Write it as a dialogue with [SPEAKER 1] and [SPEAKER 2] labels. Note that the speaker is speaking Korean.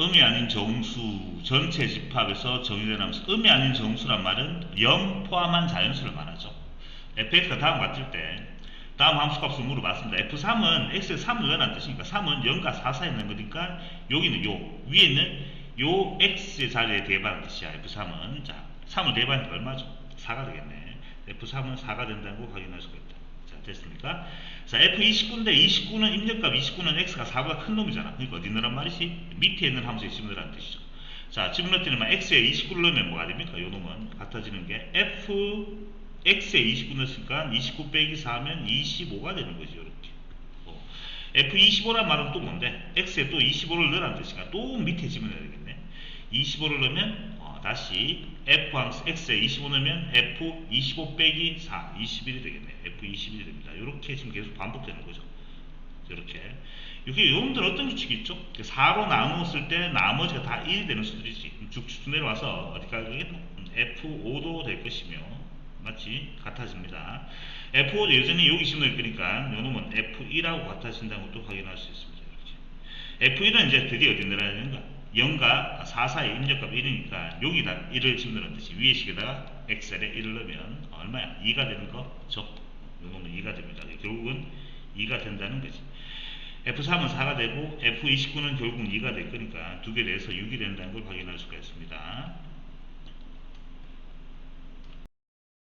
[SPEAKER 1] 음이 아닌 정수 전체 집합에서 함수 음이 아닌 정수란 말은 0 포함한 자연수를 말하죠. fx가 다음 같을 때 다음 함수값을 물어봤습니다. f3은 x에 3을 넣으라는 뜻이니까 3은 0과 4 사이에 있는 거니까 여기는 요 위에 있는 요 x의 자리에 대입하는 뜻이야. f3은 자 3을 대입하니까 얼마죠? 4가 되겠네. f3은 4가 된다는 거 확인할 수가 있다. 자 됐습니까? 자 f29인데 29는 입력값 29는 x가 4보다 큰 놈이잖아. 그러니까 어디 넣으란 말이지? 밑에 있는 함수에 집어넣으라는 뜻이죠. 자 집어넣더니만 x에 29를 넣으면 뭐가 됩니까? 요 놈은 같아지는 게 f x에 29 넣었으니까 29 빼기 4면 25가 되는 거죠. 이렇게. 어. F25란 말은 또 뭔데? X에 또 25를 넣으라는 뜻이니까 또 밑에 집어넣어야 되겠네. 25를 넣으면 어, 다시 F 함수 X에 25 넣으면 F25 빼기 4, 21이 되겠네. F21이 됩니다. 이렇게 지금 계속 반복되는 거죠. 이렇게. 이게 여러분들 어떤 규칙이 있죠? 4로 나누었을 때 나머지가 다 1이 되는 수들이지. 쭉쭉 내려와서 어디까지? F5도 될 것이며 맞지? 같아집니다. F5도 여전히 여기 심을 거니까 요놈은 F1하고 같아진다는 것도 확인할 수 있습니다. 이렇게. F1은 이제 드디어 어디 내려가는가? 0과 4 사이 입력값 1이니까 여기다 1을 집어넣는 듯이 위에 식에다가 엑셀에 1을 넣으면 얼마야? 2가 되는 거죠. 요놈은 2가 됩니다. 결국은 2가 된다는 거지. F3은 4가 되고 F29는 결국 2가 될 거니까 두 개 내서 6이 된다는 걸 확인할 수가 있습니다.